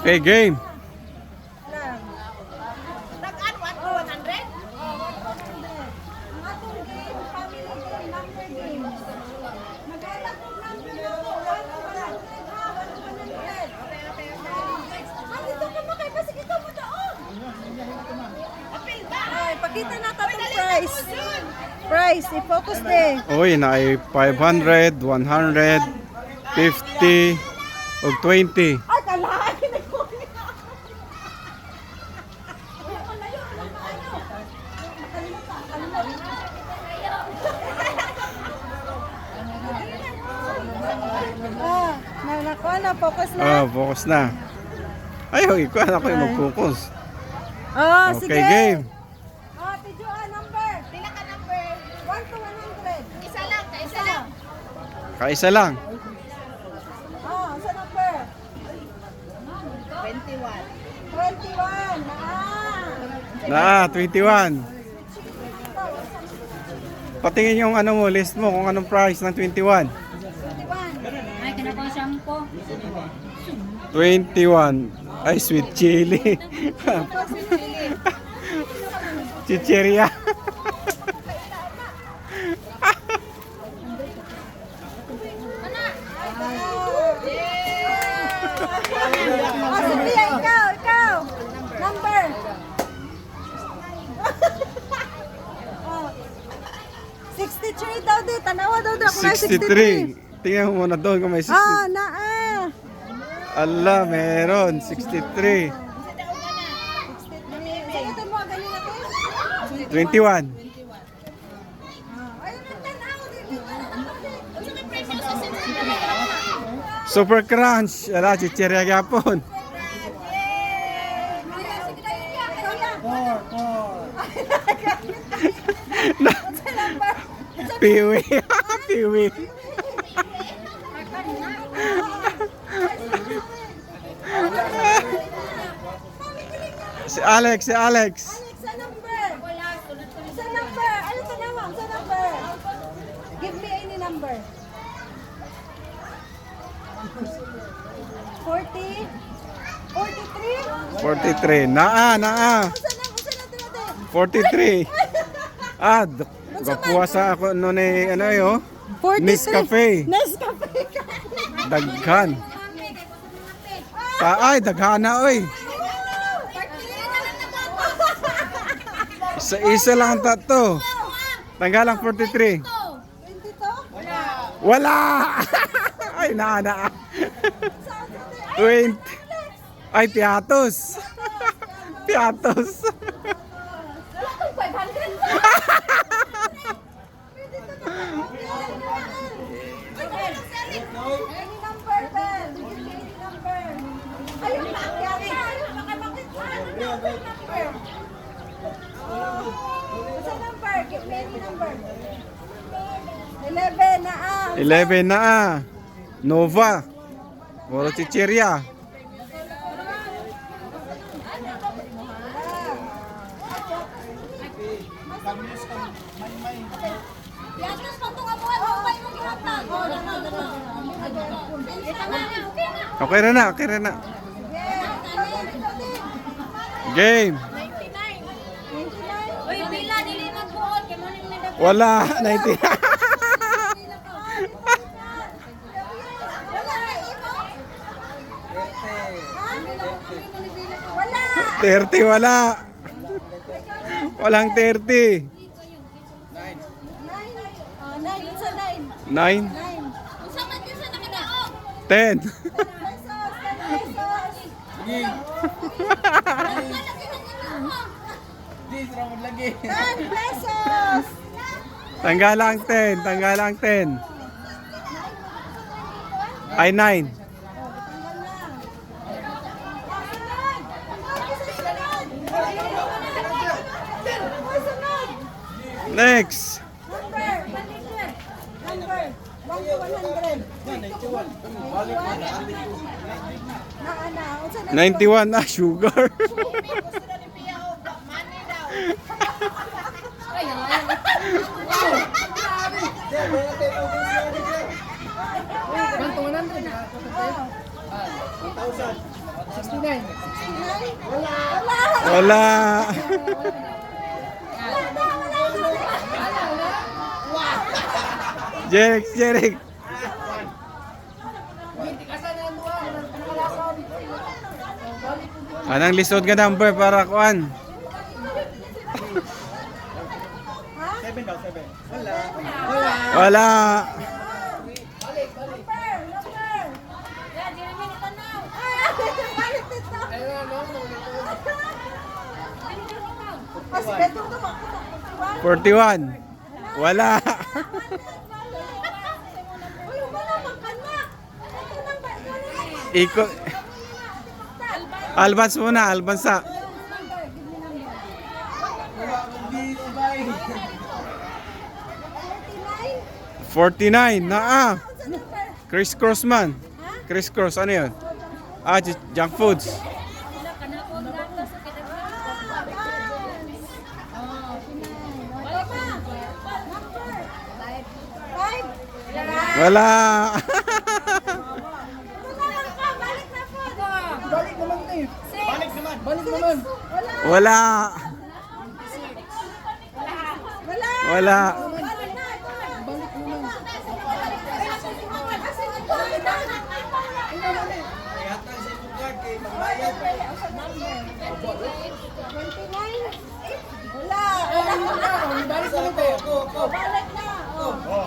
Okay, game. Nag-ano, 100? Ang atong game, family game, number game. Mag-alat ng number na po. 1 to 100 ha, 1 to 100. Dito ka ba kayo? Kasi kita mo doon. Ay, pakita na ka itong price. Price, i-focus din. Uy, na ay 500, 100, 50, ug 20. Ay, kalahin na ko. Ah, na nakuha na, focus na. Oh, focus na. Ayaw, ikaw ako yung mag-focus. Oh, Okay, sige. game. Oh, ah, number. Pila ka number? 1 to 100. Isa lang, isa lang. Kaisa lang. Oh, sa number? 21. 21. Na, Ah. 21. Patingin yung ano mo, list mo kung anong price ng 21. 21. Ay, kinakasang ko. 21. Ay, sweet chili. Chicheria. Oh. 63. Tanawa daw daw. kung may 63. Tingnan mo muna doon kung may 63. Ah, naa. Allah, meron. 63. Sagutin mo, ganyan natin. 21. Ah, ayun ang tanaw. Super Crunch. Ala, chicheria gapon. Piwi. Piwi. Si Alex, si Alex. Sa number. Sa number. Ano tanawang? Sa number. Give me any number. 40? 43? 43. Naa, naa. Usa na, usa na ito 43. Ah, d- gapuha sa ako no ni ano yo. 43. Nescafe. Nescafe. Daghan. Ta ay daghan na oy. Sa isa lang ang tato. Tanggalang 43. 20 to? Wala. ay na. 20. Ay piatos. piatos. 11 na ah. Nova. Moro chicheria. Okay na na, okay na na. Game. Wala, 99. 30 wala. Walang 30. 9. Ah, 9 sa 9. 9, 9. Sa man yun sa nakadaog. 10. pesos, 10 pesos. 10 pesos. Tanggalang 10, tanggalang 10. Ay 9. Next. Number, number, 1 to 100. 91. Na, na, unsa na? 91 na sugar. Wala. Wala. Wala na, wala na. Jeric, Jeric. Anang lisod ka number para kuan? Wala. Number, number. Yeah, Jeremy, tanaw. Ah, balik dito. Ah, sige, ito naman. 41. Wala. Uy, wala bang kanak? Ito nang ba? Wala na. Iko. Albans muna, albansa. Forty-nine? 49. Naa. Chris Cross man. Chris Cross, ano yun? Ah, junk foods. Sila ka na po, gato sa kita. Ah, Vans. Wala pa. Number? Five? Wala. Wala ka, balik na po. Balik naman eh. Balik naman. Balik naman. Wala. Wala. Wala. Wala. Balik na, ito na. Balik naman. Asan ito? Yata sa itong card kay magbayad. 29? Wala. Balik naman tayo. Ako, ako. Balik na. Oh. Oh.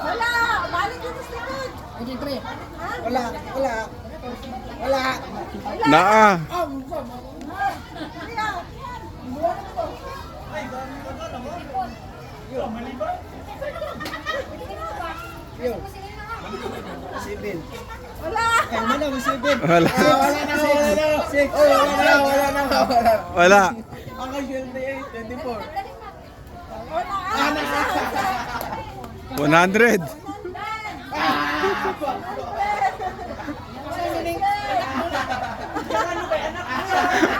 Wala. Balik dito sa likod. Wala. Wala. Wala. Naa. Seven. Wala. Mana mo seven? Wala. Wala na, wala na. Six. Oh, wala na, wala na, wala na. Wala. Ang usual na yun, 24. Wala. Ah, 100. Wala yung dito, 500. 66? Wala. Wala. Mama. 54. 54? Wala. Wala. Ako na ni Sophie, 100. Ikaw, ikaw. Next. Ay, nanakoy number. 73? Wala. Sinuan. Zero. Awad, wad na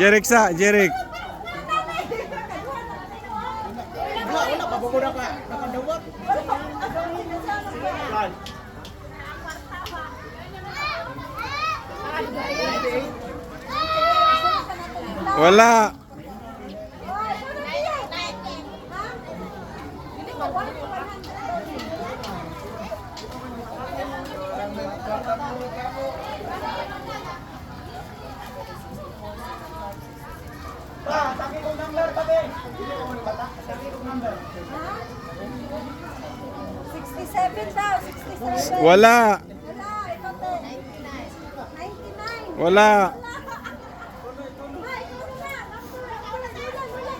Jeric sa, Jeric. Wala, wala, pabubura ka. Nakadawat. Wala. Number, kong number. 67 daw, 67. Wala. Wala, ikaw te. 99. Wala. Wala. Wala, ito lang.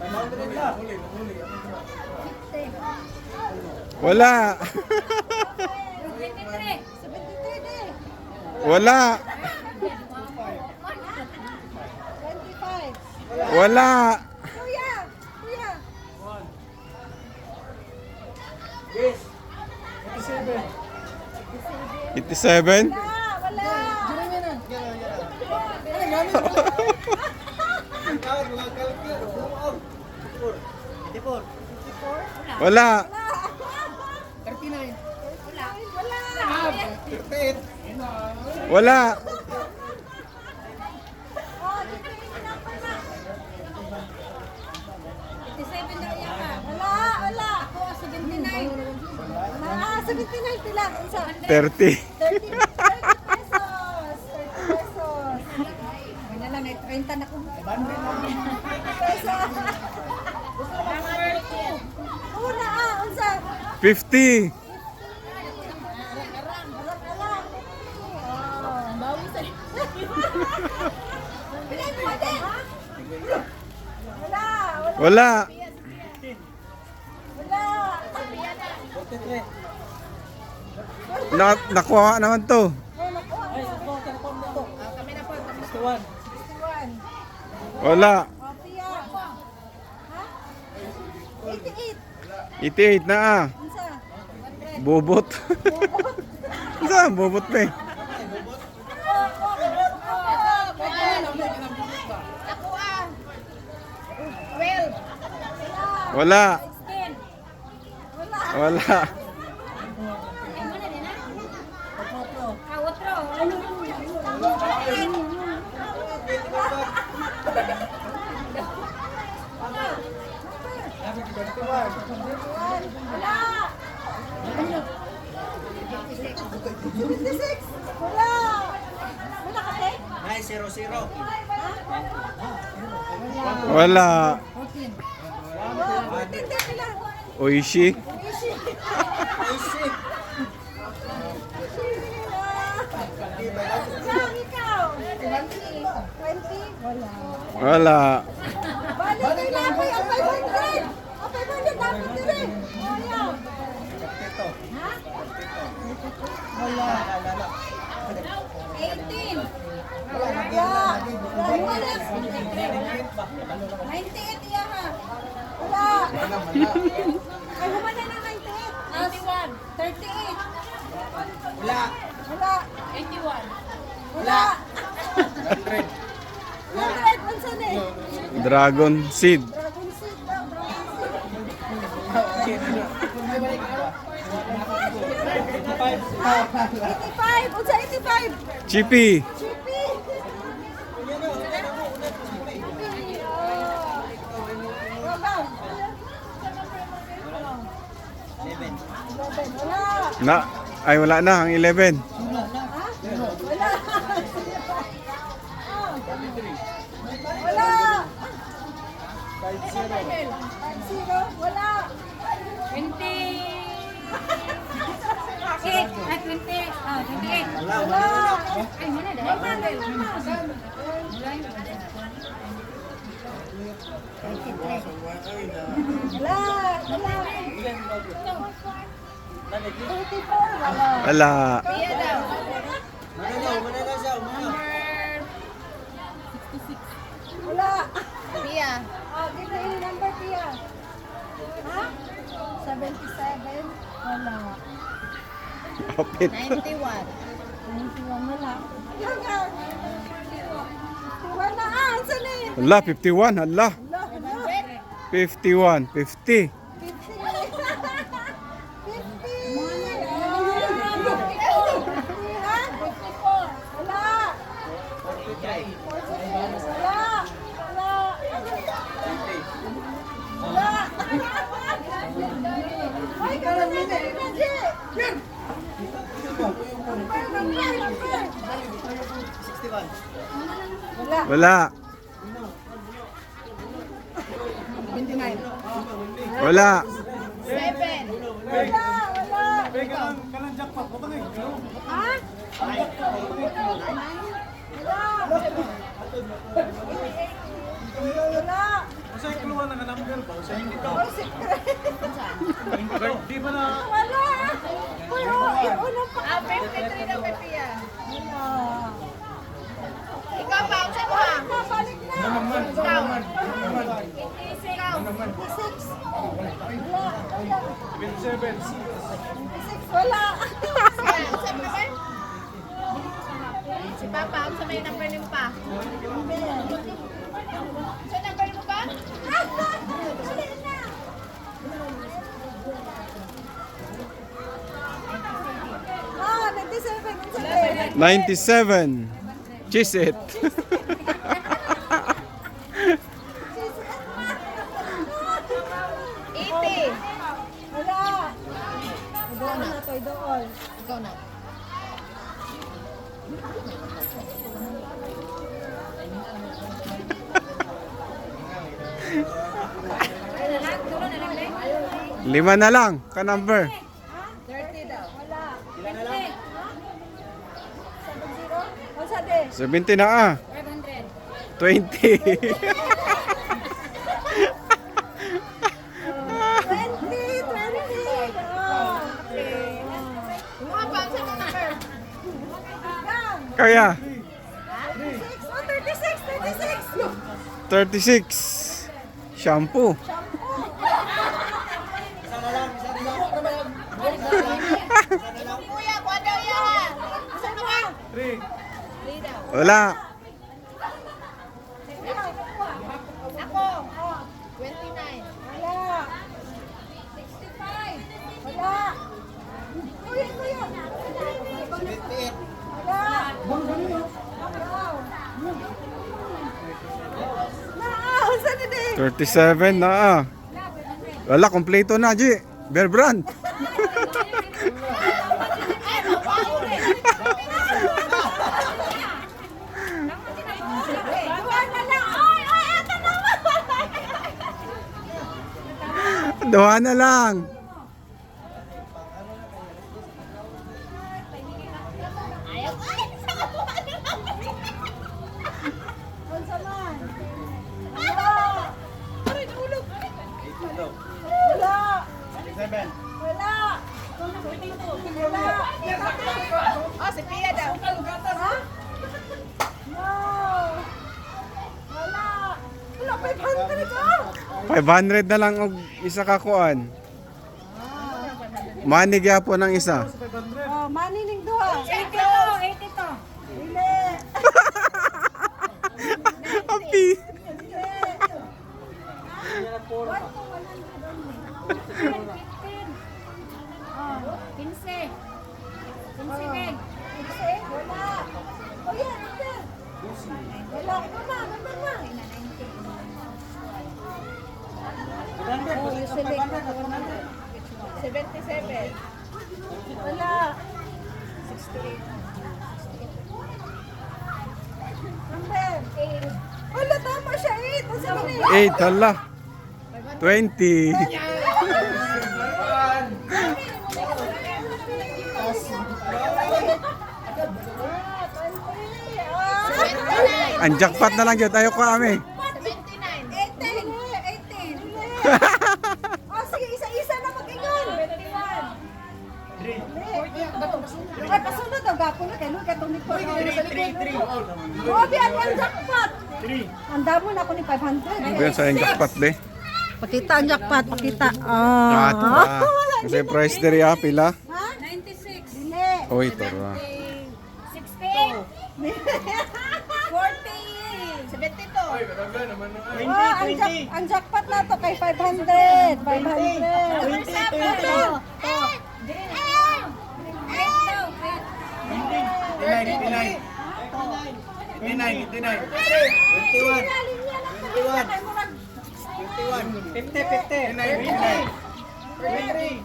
500 na. Huli, huli. Wala. 23. 73 din. Wala. 25. Wala. Kuya, kuya. Yes. 87. 87. Wala, wala. Tawad, mga kalkyo. Wow. 84. 84. Wala. 39. Wala. Wala. 38. Wala. Oh, dito yung number na. 87 daw yan ka. Wala, wala. Ako, 79. Wala, 79 pila. Isa. 30. 30, 30 pesos. 30 pesos. Wala lang, may 30 na kung. Pesos. Una ah, unsa? 50. Alam, alam. Bawi sa Pinay mo din. Wala, wala. Wala. Wala. Na, nakuha naman to. Ay, ito, telephone mo to. Kami na po. Kami 61. 61. Wala. O, Pia. Ha? 88. 88 na ah. Unsa? Bubot. Saan bubot pa eh? Ako. 12. Wala. Wala. Ay, mana din na? Ah, otro. Wala. 56. Wala. Wala ka, te? Ay, 00. Wala. Wala. Tinte pila. Oishi. Ishi. Isip. Lang ikaw. 20. 20. Wala. Wala. Balik kay Lapoy ang 500. Ang 500 dapat din eh. Oh, yeah. Ha? Wala. Eighteen. Wala. Wala. 98 iya ha. Wala. Ay, humana na 98. Ninety-one. Thirty-eight. Wala. Wala. Eighty-one. Wala. 100. Unsa na eh? Dragon seed. Dragon seed daw. Dragon seed. 85. Unsa 85? Chippy. Chippy. Wala. Wala. Na. Ay wala na ang 11. Ha? Wala. Wala. Zero. Wala. Twenty. Eight. Ah, twenty. Ah, twenty-eight. Wala. Ay, mana dah? Wala. Wala. 34. Wala. Wala. Wala. Pia. Oh, give me yung number, Pia. Ha? 77. Wala. Kapit. 91. 91. Wala. Yan nga. 51 na. Saan? Wala, 51. Hala. Wala. Wala. 51. 50. 50. 50. Ha? 54. Wala. 46. Wala. Wala. Wala. Ay, ganun na din. Kasi. Number, number, number. 61. Wala. Wala. Wala. 7. Wala. Wala. Kalang jackpot. Ha? Wala. Wala. Usay keluar na number ba? Usay hindi ka. Di ba na? Wala. Eh, una pa. Ah, 53 daw kay Pia. Wala. Ikaw pa, sa mo ha? Balik na. Ikaw. Ikaw. 26. Wala. Wala. 27. 26. Wala. Si Papa, ang sa may number ni pa. Sa number mo pa? Ah, 97. Ang sabi. 97. Cheese it. Lima na lang, ka number. 30 daw. Wala. Sila na lang. 70? O sabi? 70 na ah. 500. 20. 20, 20. Oh, okay. Umabang sa number. Kaya. Oh, 36, 36. 36. Shampoo. Wala. Ako. 29. Wala. 65. Wala. Kuya, kuya. 78. Wala. Naaw, saan na din? 37 na ah. Wala, kompleto na, G. Bear brand. Duwa na lang. Ay, ay, eto naman. Duha na lang. Ayaw. Ay, sa kuha na lang. Unsa man? Wala. Aray, nahulog. Wala. 77. Wala. Wala. Oh, si Pia daw. Ha? No. Wala. Wala, 500 ka. 500 na lang og isa ka kuan. Manig po ng isa. Oh, manining duha. 80 to, 80 to. Dili. Happy. Wala. Oh, yan, yan. Wala. 77. Wala. Number. Wala, tama siya. 8. Ang sabi niya. 8, hala. 20. Ah, Ang jackpot na lang yun. Tayo ko kami. Oh, biyan ang jackpot. 3. Ang damo na ako ni 500. Ano yan sa yung jackpot de? Pakita ang jackpot, pakita. Ah. ba? Kasi price diri ah, pila? Ha? 96. Dili. Oy, tara. 68. 40. 72. Oh, ang, jack, ang jackpot na to kay 500. 500. 89, 89. 89, 89. 21. 21. 50, 50. 89, 89.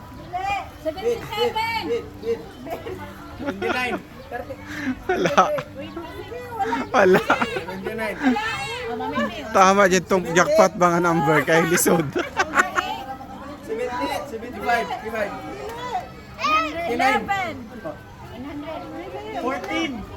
29. Wala. Wala. 29. Tama dyan tong jackpot nga number kay lisod. 78, 75. 55. 11. 14.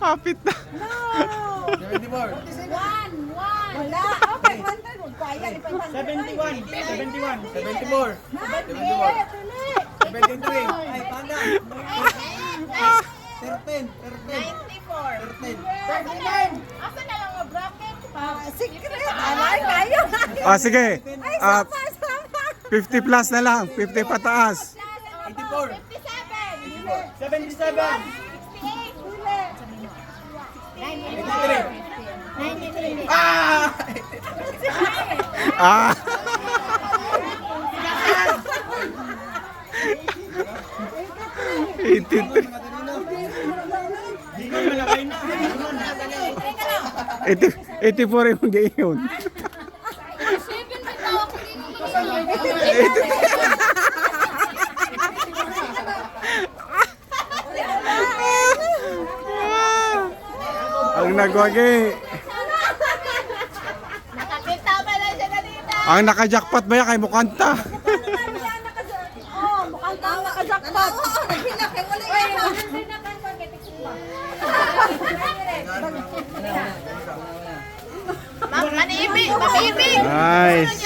Kapit na. No! 71! 1! Wala! Okay, 71! 71! 74! 73! Ay, panda! 13! 13! 94! 13! 39! Ah. Ah, sige. Ah, sama, sama. 50 plus na lang. 50 pataas. 84. 57. 77. Dili. 83. Ah! Ah. Eighty-three. 84 yung gayon. 84. Ang nagwagi. Nakakita pa lang siya na dito. Ang nakajakpat ba yan kay Mukanta? Nice.